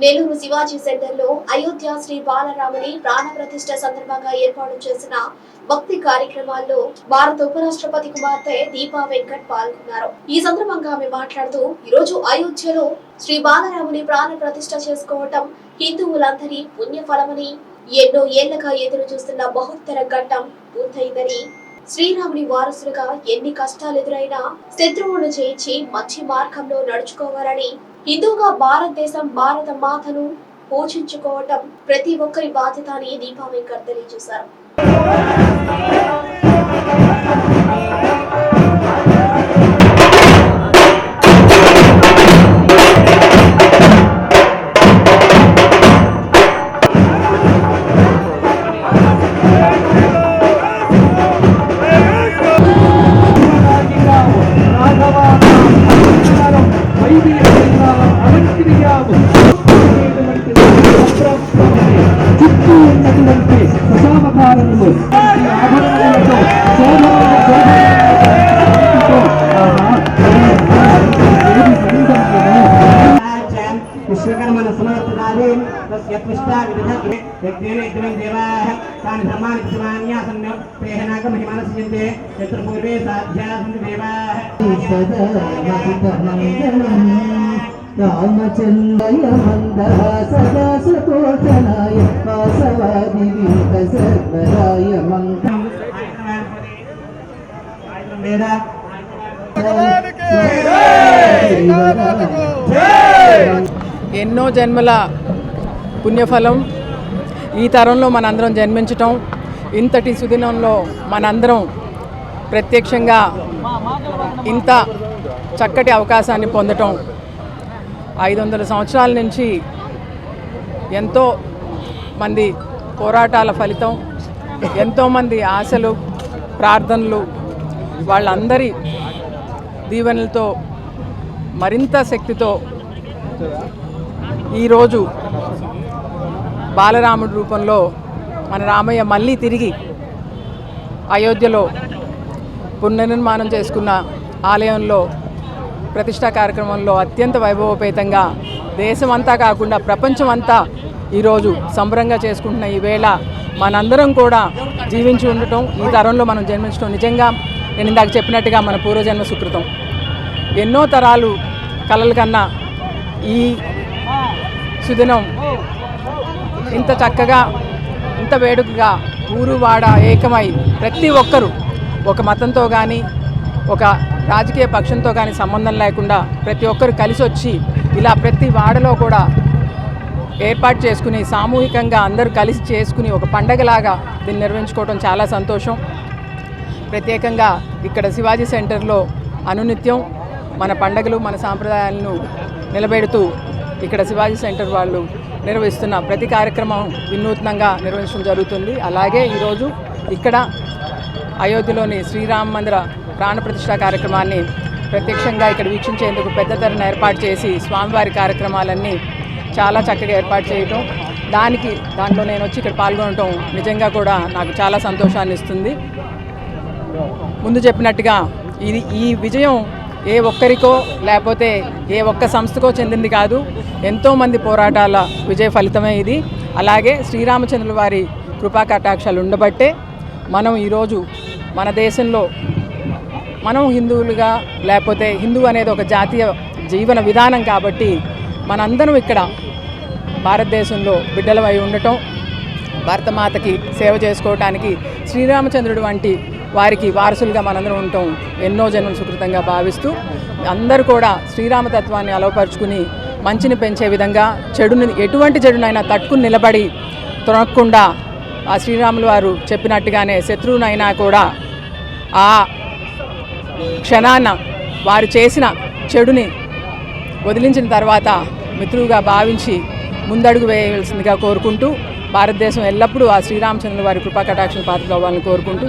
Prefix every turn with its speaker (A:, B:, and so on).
A: నెల్లూరు శివాజీ సెంటర్లో అయోధ్య శ్రీ బాలరాముని ప్రాణ ప్రతిష్ట సందర్భంగా ఏర్పాటు చేసిన భక్తి కార్యక్రమాల్లో భారత ఉపరాష్ట్రపతి కుమార్తె దీపా వెంకట్ పాల్గొన్నారు. ఈ సందర్భంగా ఆమె మాట్లాడుతూ ఈరోజు అయోధ్యలో శ్రీ బాలరాముని ప్రాణ ప్రతిష్ట చేసుకోవటం హిందువులందరి పుణ్యఫలమని ఎన్నో ఏళ్ళగా ఎదురు చూస్తున్న బహుత్తర ఘట్టం పూర్తయిందని శ్రీరాముని వారసులుగా ఎన్ని కష్టాలు ఎదురైనా శత్రువును జయించి మంచి మార్గంలో నడుచుకోవాలని హిందూగా భారతదేశం భారత మాతను పోషించుకోవటం ప్రతి ఒక్కరి బాధ్యత అని దీపా వెంకట్ తెలియజేశారు.
B: చుట్టూ ఉన్నటువంటి దశావతారములు ఆభరణములతో శోభమైన శోభనతో
C: తస్య పుష్పా విదధ యజ్ఞేన యజ్ఞం దేవాః తాని ధర్మాని కృతమాన్యాసన్న పేహనాక యత్ర పూర్వే సాధ్యా సంతి దేవాః
B: రామచంద్రయ మందహాసదా వాసవాది సర్వరాయ
D: ఎన్నో జన్మల పుణ్యఫలం ఈ తరంలో మనందరం జన్మించటం. ఇంతటి సుదినంలో మనందరం ప్రత్యక్షంగా ఇంత చక్కటి అవకాశాన్ని పొందటం. ఐదు వందల సంవత్సరాల నుంచి ఎంతో మంది పోరాటాల ఫలితం ఎంతోమంది ఆశలు ప్రార్థనలు వాళ్ళందరి దీవెనలతో మరింత శక్తితో ఈరోజు బాలరాముడి రూపంలో మన రామయ్య మళ్ళీ తిరిగి అయోధ్యలో పునర్నిర్మాణం చేసుకున్న ఆలయంలో ప్రతిష్టా కార్యక్రమంలో అత్యంత వైభవోపేతంగా దేశమంతా కాకుండా ప్రపంచమంతా ఈరోజు సంబరంగా చేసుకుంటున్న ఈ వేళ మనందరం కూడా జీవించి ఉండటం ఈ తరంలో మనం జన్మించడం నిజంగా నేను ఇందాక చెప్పినట్టుగా మన పూర్వజన్మ సుకృతం. ఎన్నో తరాలు కలలు కన్నా ఈ సుదినం ఇంత చక్కగా ఇంత వేడుకగా ఊరు వాడ ఏకమై ప్రతి ఒక్కరూ ఒక మతంతో కానీ ఒక రాజకీయ పక్షంతో కానీ సంబంధం లేకుండా ప్రతి ఒక్కరు కలిసి వచ్చి ఇలా ప్రతి వాడలో కూడా ఏర్పాటు చేసుకుని సామూహికంగా అందరూ కలిసి చేసుకుని ఒక పండగలాగా దీన్ని నిర్వహించుకోవడం చాలా సంతోషం. ప్రత్యేకంగా ఇక్కడ శివాజీ సెంటర్లో అనునిత్యం మన పండగలు మన సాంప్రదాయాలను నిలబెడుతూ ఇక్కడ శివాజీ సెంటర్ వాళ్ళు నిర్వహిస్తున్న ప్రతి కార్యక్రమం వినూత్నంగా నిర్వహించడం జరుగుతుంది. అలాగే ఈరోజు ఇక్కడ అయోధ్యలోని శ్రీరామ మందిర ప్రాణప్రతిష్ఠ కార్యక్రమాన్ని ప్రత్యక్షంగా ఇక్కడ వీక్షించేందుకు పెద్ద ధరను ఏర్పాటు చేసి స్వామివారి కార్యక్రమాలన్నీ చాలా చక్కగా ఏర్పాటు చేయటం. దానికి దాంట్లో నేను వచ్చి ఇక్కడ పాల్గొనటం నిజంగా కూడా నాకు చాలా సంతోషాన్ని ఇస్తుంది. ముందు చెప్పినట్టుగా ఇది ఈ విజయం ఏ ఒక్కరికో లేకపోతే ఏ ఒక్క సంస్థకో చెందింది కాదు. ఎంతోమంది పోరాటాల విజయ ఫలితమే ఇది. అలాగే శ్రీరామచంద్రుల వారి కృపా కటాక్షాలు ఉండబట్టే మనం ఈరోజు మన దేశంలో మనం హిందువులుగా లేకపోతే హిందువు అనేది ఒక జాతీయ జీవన విధానం కాబట్టి మనందరం ఇక్కడ భారతదేశంలో బిడ్డలమై ఉండటం భరతమాతకి సేవ చేసుకోవటానికి శ్రీరామచంద్రుడు వంటి వారికి వారసులుగా మనందరం ఉండటం ఎన్నో జన్మలు సుకృతంగా భావిస్తూ అందరూ కూడా శ్రీరామతత్వాన్ని అలవపరుచుకుని మంచిని పెంచే విధంగా చెడుని ఎటువంటి చెడునైనా తట్టుకుని నిలబడి తొనక్కుండా ఆ శ్రీరాములు వారు చెప్పినట్టుగానే శత్రువునైనా కూడా ఆ క్షణాన వారు చేసిన చెడుని వదిలించిన తర్వాత మిత్రులుగా భావించి ముందడుగు వేయవలసిందిగా కోరుకుంటూ భారతదేశం ఎల్లప్పుడూ ఆ శ్రీరామచంద్రుల వారి కృపా కటాక్షణ పాత్రలు అవ్వాలని కోరుకుంటూ